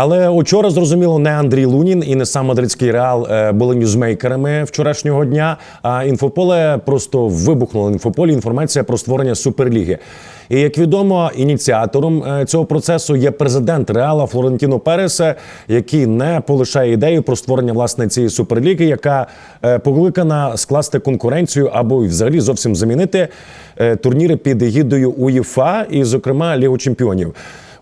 Але учора зрозуміло, не Андрій Лунін і не сам мадридський реал е, були ньюзмейкерами вчорашнього дня. А інфополе просто вибухнуло інфополі інформація про створення суперліги. І як відомо, ініціатором е, цього процесу є президент Реала Флорентіно Пересе, який не полишає ідею про створення власне цієї суперліги, яка е, покликана скласти конкуренцію або й взагалі зовсім замінити турніри під егідою УЄФА і, зокрема, Лігу Чемпіонів.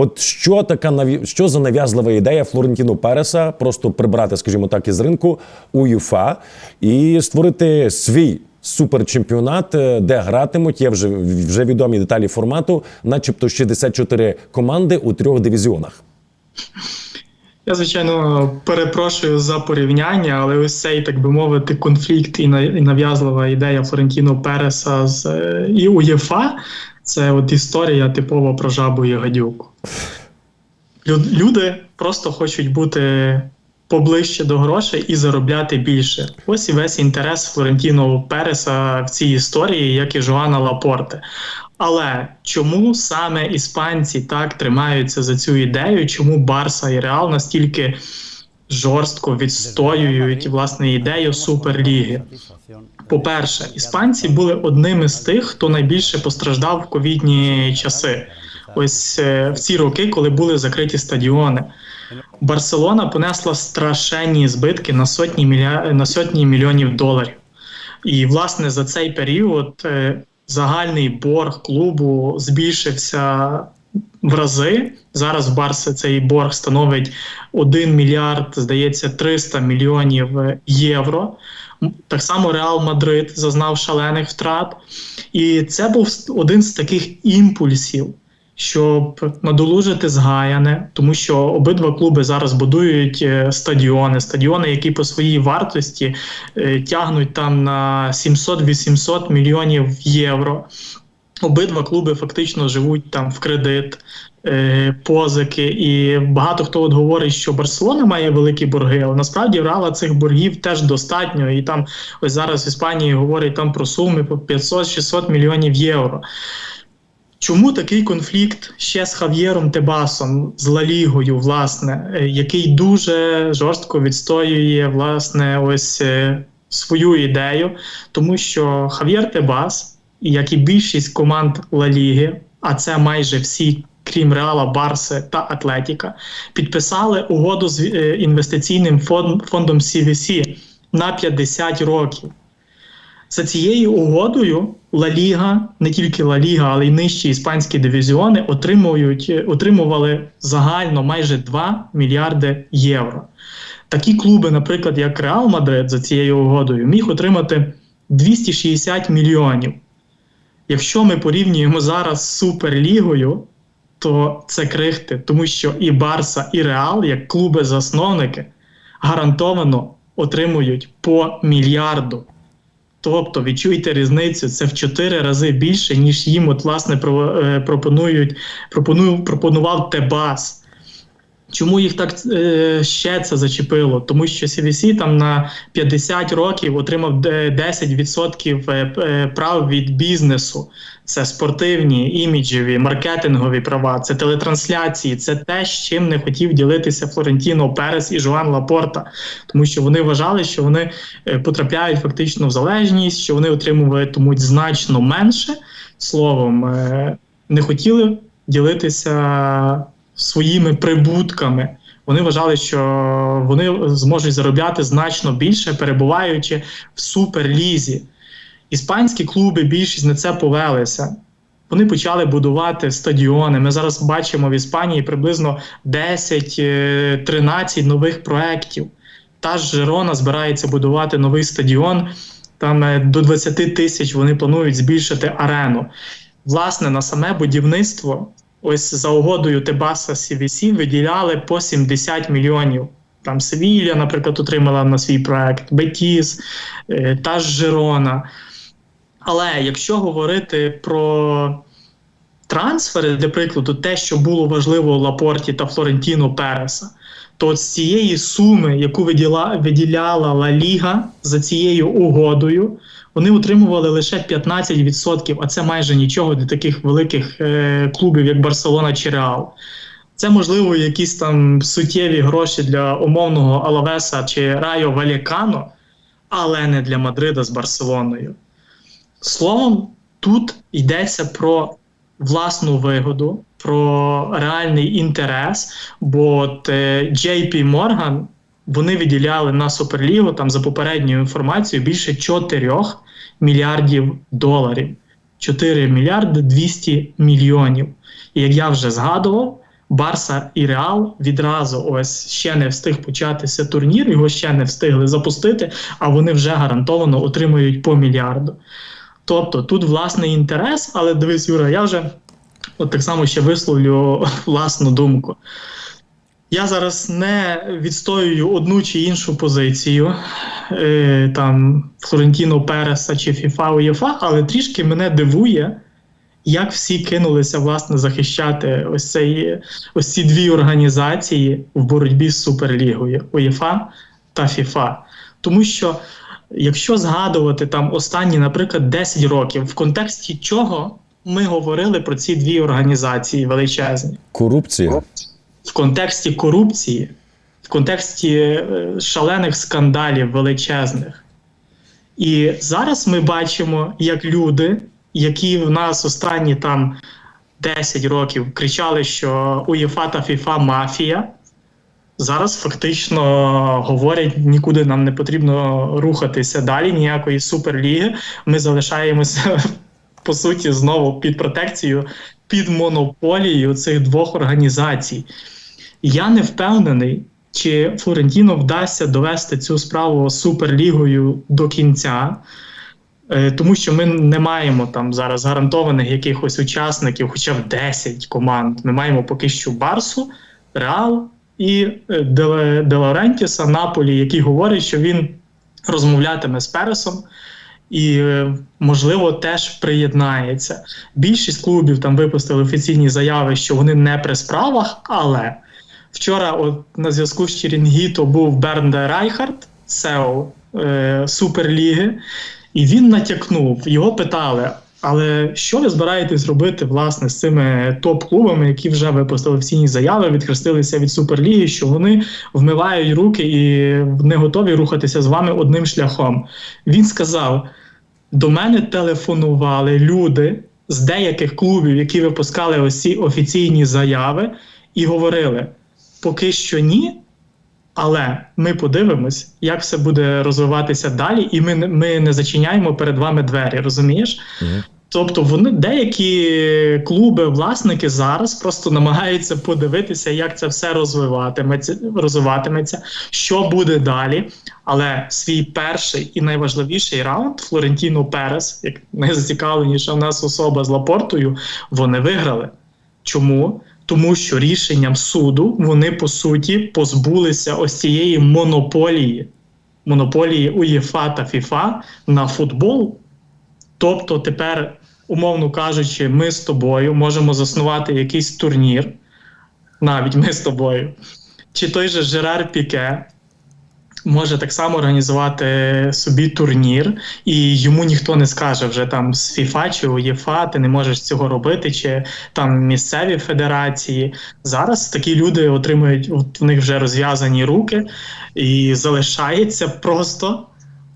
От що така наві... що за нав'язлива ідея Флорентіно Переса просто прибрати, скажімо так, із ринку УЄФА і створити свій суперчемпіонат, е, де гратимуть. Є вже вже відомі деталі формату, начебто 64 команди у трьох дивізіонах. Я, звичайно, перепрошую за порівняння, але ось цей, так би мовити, конфлікт і нав'язлива ідея Флорентіно Переса з е, і УЄФА це от історія типова про жабу і гадюку. Лю- Люди просто хочуть бути поближче до грошей і заробляти більше. Ось і весь інтерес Флорентіно Переса в цій історії, як і Жоана Лапорте. Але чому саме іспанці так тримаються за цю ідею? Чому Барса і Реал настільки жорстко відстоюють власне ідею суперліги? По-перше, іспанці були одними з тих, хто найбільше постраждав в ковідні часи. Ось е, в ці роки, коли були закриті стадіони. Барселона понесла страшенні збитки на сотні мілья... на сотні мільйонів доларів. І власне за цей період е, загальний борг клубу збільшився в рази. Зараз в Барси цей борг становить 1 мільярд, здається, 300 мільйонів е, євро. Так само Реал Мадрид зазнав шалених втрат. І це був один з таких імпульсів, щоб надолужити згаяне, тому що обидва клуби зараз будують е, стадіони, стадіони, які по своїй вартості е, тягнуть там на 700-800 мільйонів євро. Обидва клуби фактично живуть там в кредит, позики, і багато хто от говорить, що Барселона має великі борги, але насправді Реала цих боргів теж достатньо. І там ось зараз в Іспанії говорять там про суми по 500-600 мільйонів євро. Чому такий конфлікт ще з Хав'єром Тебасом, з Ла Лігою, власне, е, який дуже жорстко відстоює власне ось е, свою ідею, тому що Хав'єр Тебас, як і більшість команд Ла Ліги, а це майже всі, крім Реала, Барси та Атлетіка, підписали угоду з е, інвестиційним фондом CVC на 50 років. За цією угодою Ла Ліга, не тільки Ла Ліга, але й нижчі іспанські дивізіони отримують, е, отримували загально майже 2 мільярди євро. Такі клуби, наприклад, як Реал Мадрид за цією угодою, міг отримати 260 мільйонів. Якщо ми порівнюємо зараз з Суперлігою, то це крихти, тому що і Барса, і Реал, як клуби-засновники, гарантовано отримують по мільярду. Тобто, відчуйте різницю, це в 4 рази більше, ніж їм от, власне, е, пропонують, пропоную, пропонував Тебас. Чому їх так е, ще це зачепило? Тому що CVC там на 50 років отримав 10% е, е, прав від бізнесу. Це спортивні, іміджеві, маркетингові права, це телетрансляції, це те, з чим не хотів ділитися Флорентіно Перес і Жоан Лапорта, тому що вони вважали, що вони е, потрапляють фактично в залежність, що вони отримуватимуть значно менше. Словом, е, не хотіли ділитися своїми прибутками. Вони вважали, що вони зможуть заробляти значно більше, перебуваючи в суперлізі. Іспанські клуби більшість на це повелися. Вони почали будувати стадіони. Ми зараз бачимо в Іспанії приблизно 10-13 нових проєктів. Та ж Жерона збирається будувати новий стадіон. Там е, до 20 тисяч вони планують збільшити арену. Власне, на саме будівництво, ось за угодою Тебаса CVC виділяли по 70 мільйонів. Там Севілля, наприклад, отримала на свій проект, Бетіс, е, та ж Жерона. Але якщо говорити про трансфери, для прикладу, те, що було важливо Лапорті та Флорентіно Переса, то з цієї суми, яку виділа, виділяла Ла Ліга за цією угодою, вони отримували лише 15%, а це майже нічого для таких великих е, клубів, як Барселона чи Реал. Це можливо якісь там суттєві гроші для умовного Алавеса чи Райо Валікано, але не для Мадрида з Барселоною. Словом, тут йдеться про власну вигоду, про реальний інтерес. Бо от, е, JP Morgan вони виділяли на Суперлігу там за попередньою інформацією більше 4 мільярдів доларів. 4 мільярди 200 мільйонів. І як я вже згадував, Барса і Реал відразу ось ще не встиг початися турнір, його ще не встигли запустити, а вони вже гарантовано отримують по мільярду. Тобто тут власний інтерес, але дивись, Юра, я вже от так само ще висловлю власну думку. Я зараз не відстоюю одну чи іншу позицію е, там Флорентіно Переса чи ФІФА УЄФА, але трішки мене дивує, як всі кинулися власне захищати ось цей ось ці дві організації в боротьбі з Суперлігою УЄФА та ФІФА. Тому що якщо згадувати там останні, наприклад, 10 років, в контексті чого ми говорили про ці дві організації величезні Корупція. в контексті корупції, в контексті е, шалених скандалів величезних. І зараз ми бачимо, як люди, які в нас останні там 10 років кричали, що УЄФА та ФІФА мафія. Зараз фактично говорять, нікуди нам не потрібно рухатися далі, ніякої суперліги. Ми залишаємося по суті знову під протекцією, під монополією цих двох організацій. Я не впевнений, чи Флорентіно вдасться довести цю справу суперлігою до кінця. Е, Тому що ми не маємо там зараз гарантованих якихось учасників, хоча б 10 команд. Ми маємо поки що Барсу, Реал і е, Де Де Лаурентіса, Наполі, який говорить, що він розмовлятиме з Пересом і, е, можливо, теж приєднається. Більшість клубів там випустили офіційні заяви, що вони не при справах, але вчора, от на зв'язку з Черінгіто, був Бернде Райхард, SEO е, Суперліги, і він натякнув, його питали. Але що ви збираєтесь робити власне з цими топ-клубами, які вже випустили офіційні заяви, відхрестилися від Суперліги, що вони вмивають руки і не готові рухатися з вами одним шляхом? Він сказав: до мене телефонували люди з деяких клубів, які випускали ось ці офіційні заяви, і говорили: поки що ні. Але ми подивимось, як все буде розвиватися далі, і ми, ми не зачиняємо перед вами двері, розумієш? Мгм. Тобто вони деякі клуби, власники зараз просто намагаються подивитися, як це все розвиватиметься, розвиватиметься, що буде далі. Але свій перший і найважливіший раунд Флорентіно Перес, як найзацікавленіша в нас особа з Лапортою, вони виграли. Чому? Тому що рішенням суду вони по суті позбулися ось цієї монополії, монополії УЄФА та ФІФА на футбол. Тобто, тепер, умовно кажучи, ми з тобою можемо заснувати якийсь турнір, навіть ми з тобою, чи той же Жерар Піке може так само організувати собі турнір, і йому ніхто не скаже вже там з ФІФА чи УЄФА, ти не можеш цього робити, чи там місцеві федерації. Зараз такі люди отримують от в них вже розв'язані руки, і залишається просто.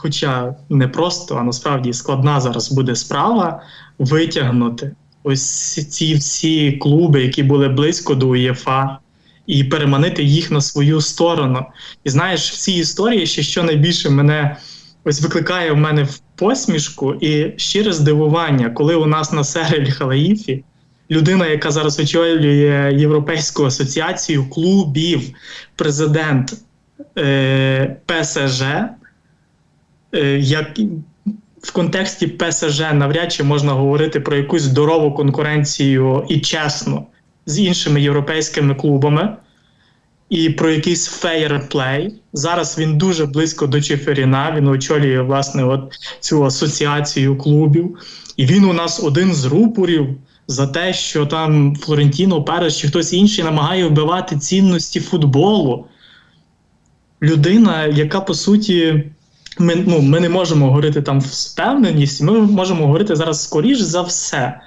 Хоча не просто, а насправді складна зараз буде справа витягнути ось ці всі клуби, які були близько до УЄФА, і переманити їх на свою сторону. І знаєш, в цій історії ще що найбільше мене ось викликає в мене в посмішку і щире здивування, коли у нас на Серель Халаїфі людина, яка зараз очолює Європейську асоціацію клубів, президент е, ПСЖ, як в контексті ПСЖ навряд чи можна говорити про якусь здорову конкуренцію і чесну з іншими європейськими клубами. І про якийсь фейерплей. Зараз він дуже близько до Чеферіна. Він очолює власне от цю асоціацію клубів. І він у нас один з рупорів за те, що там Флорентіно Перес чи хтось інший намагає вбивати цінності футболу. Людина, яка по суті ми, ну, ми не можемо говорити там з впевненістю, ми можемо говорити зараз скоріш за все.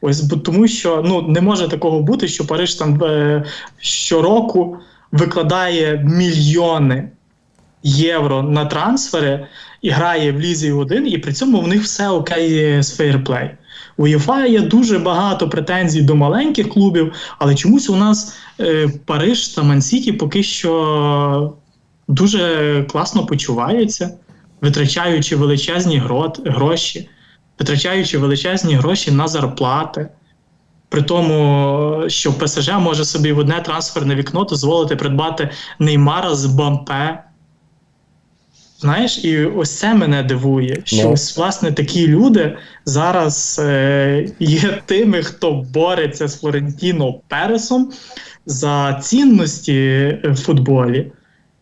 Ось тому, що ну не може такого бути, що Париж там е, щороку викладає мільйони євро на трансфери і грає в лізі 1, і при цьому в них все окей з фейрплей. У ЄФА є дуже багато претензій до маленьких клубів, але чомусь у нас е, Париж та Мансіті поки що дуже класно почуваються, витрачаючи величезні гроші, витрачаючи величезні гроші на зарплати. При тому, що ПСЖ може собі в одне трансферне вікно дозволити придбати Неймара з Бампе. Знаєш, і ось це мене дивує, що Ну. ось, власне такі люди зараз е, є тими, хто бореться з Флорентіно Пересом за цінності в футболі.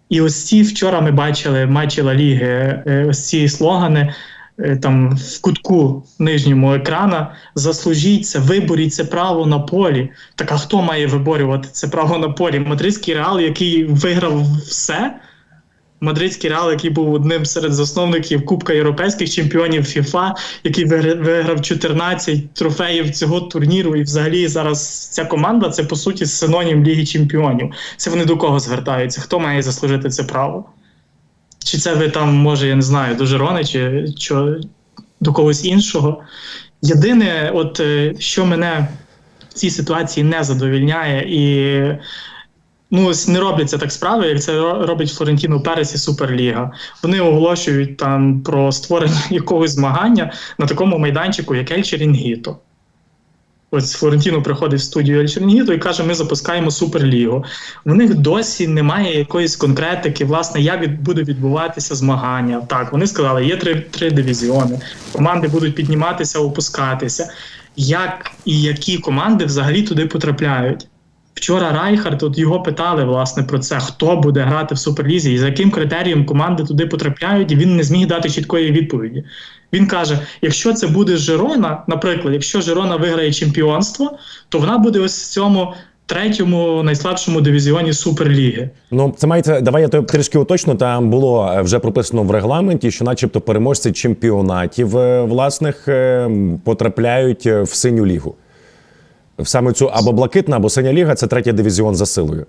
І ось ці вчора ми бачили матчі Ла Ліги, е, ось ці слогани е, там в кутку нижньому екрана заслужіться, виборіть це право на полі. Так а хто має виборювати це право на полі? Мадридський реал, який виграв все. Мадридський реал, який був одним серед засновників Кубка європейських чемпіонів ФІФА, який виграв 14 трофеїв цього турніру, і взагалі зараз ця команда це по суті синонім Ліги Чемпіонів. Це вони до кого звертаються? Хто має заслужити це право? Чи це ви там, може, я не знаю, до Жирони, чи що, до когось іншого? Єдине, от е, що мене в цій ситуації не задовільняє, і ну ось не робляться так справи, як це робить Флорентіно Перес і Суперліга. Вони оголошують там про створення якогось змагання на такому майданчику, як Ель Черінгіто. Ось Флорентіно приходить в студію Ель Чернінгіто і каже: ми запускаємо суперлігу. В них досі немає якоїсь конкретики, власне, як буде відбуватися змагання. Так, вони сказали, є три, три дивізіони. Команди будуть підніматися, опускатися. Як і які команди взагалі туди потрапляють? Вчора Райхард, от його питали власне про це, хто буде грати в суперлізі і за яким критерієм команди туди потрапляють, і він не зміг дати чіткої відповіді. Він каже: якщо це буде Жирона, наприклад, якщо Жирона виграє чемпіонство, то вона буде ось в цьому третьому найслабшому дивізіоні Суперліги. Ну, це мається, давай я трішки уточню. Там було е, вже прописано в регламенті, що, начебто, переможці чемпіонатів е, власних е, потрапляють в синю лігу. Саме цю або блакитна, або синя ліга це третій дивізіон за силою.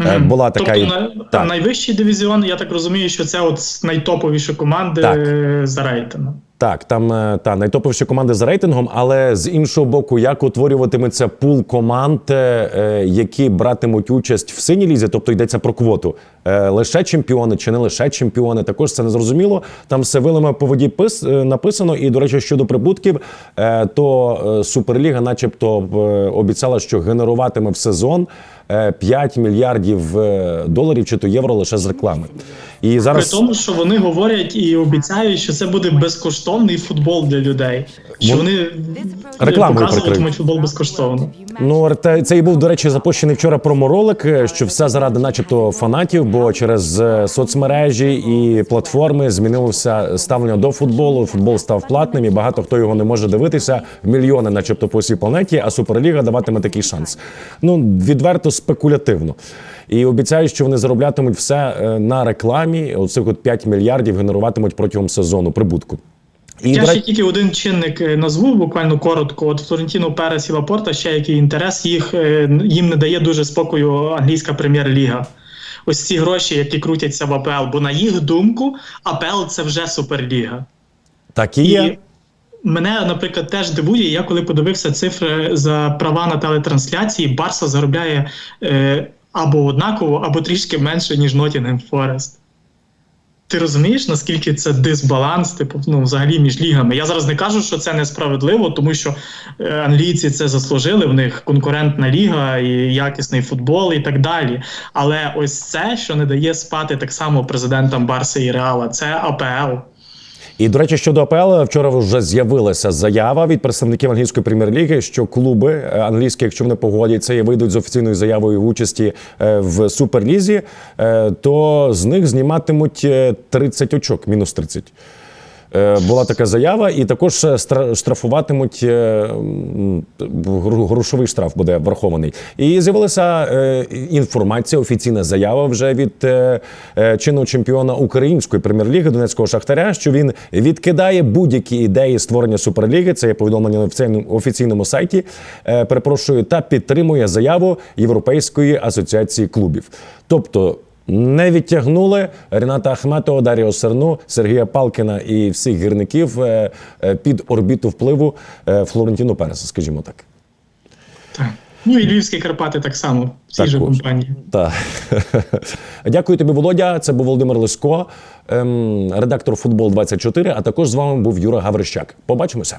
Е, Була така тобто, і- так. найвищий дивізіон, я так розумію, що це от найтоповіші команди Так. за рейтингом. Так, там е, та найтоповіші команди за рейтингом, але з іншого боку, як утворюватиметься пул команд, е, е, які братимуть участь в синій лізі, тобто йдеться про квоту. Лише чемпіони чи не лише чемпіони, також це не зрозуміло. Там все вилами по воді пис, написано. І, до речі, щодо прибутків, то Суперліга, начебто, обіцяла, що генеруватиме в сезон 5 мільярдів е, доларів чи то євро лише з реклами. І зараз При тому, що вони говорять і обіцяють, що це буде безкоштовний футбол для людей. Що вони Рекламою показуватимуть футбол безкоштовно. Ну, це і був, до речі, запущений вчора проморолик, е, що все заради, начебто, фанатів, бо через е, соцмережі і платформи змінилося ставлення до футболу. Футбол став платним, і багато хто його не може дивитися. Мільйони, начебто, по всій планеті, а Суперліга даватиме такий шанс. Ну, відверто спекулятивно. І обіцяють, що вони зароблятимуть все е, на рекламі. Оцих от 5 мільярдів генеруватимуть протягом сезону прибутку. І, Я до ще тільки один чинник е, назву буквально коротко. От Флорентіно Перес і Лапорта ще який інтерес їх е, їм не дає дуже спокою англійська прем'єр-ліга. Ось ці гроші, які крутяться в АПЛ, бо на їх думку, АПЛ це вже суперліга. так і є. І мене, наприклад, теж дивує, я коли подивився цифри за права на телетрансляції, Барса заробляє е, або однаково, або трішки менше, ніж Nottingham Forest. Ти розумієш, наскільки це дисбаланс, типу, ну, взагалі між лігами? Я зараз не кажу, що це несправедливо, тому що е, англійці це заслужили, в них конкурентна ліга і якісний футбол і так далі. Але ось це, що не дає спати так само президентам Барси і Реала, це АПЛ. І до речі, щодо АПЛ, вчора вже з'явилася заява від представників англійської прем'єр-ліги, що клуби е, англійські, якщо вони погодяться і вийдуть з офіційною заявою в участі е, в суперлізі, е, то з них зніматимуть е, 30 очок, мінус 30. Е, Була така заява, і також е, штрафуватимуть е, грошовий штраф буде врахований. І з'явилася інформація, офіційна заява вже від чинного чемпіона української прем'єр-ліги Донецького Шахтаря, що він відкидає будь-які ідеї створення суперліги. Це є повідомлення на офіційному, офіційному сайті. Перепрошую, та підтримує заяву Європейської асоціації клубів. Тобто. Не відтягнули Рената Ахметова, Дар'я Серну, Сергія Палкіна і всіх гірників е, е, під орбіту впливу е, Флорентіно Переса, скажімо так. Так. Ну і Львівські Карпати так само, в цій же компанії. Так. Дякую тобі, Володя. Це був Володимир Лиско, ем, редактор футбол 24 А також з вами був Юра Гаврищак. Побачимося.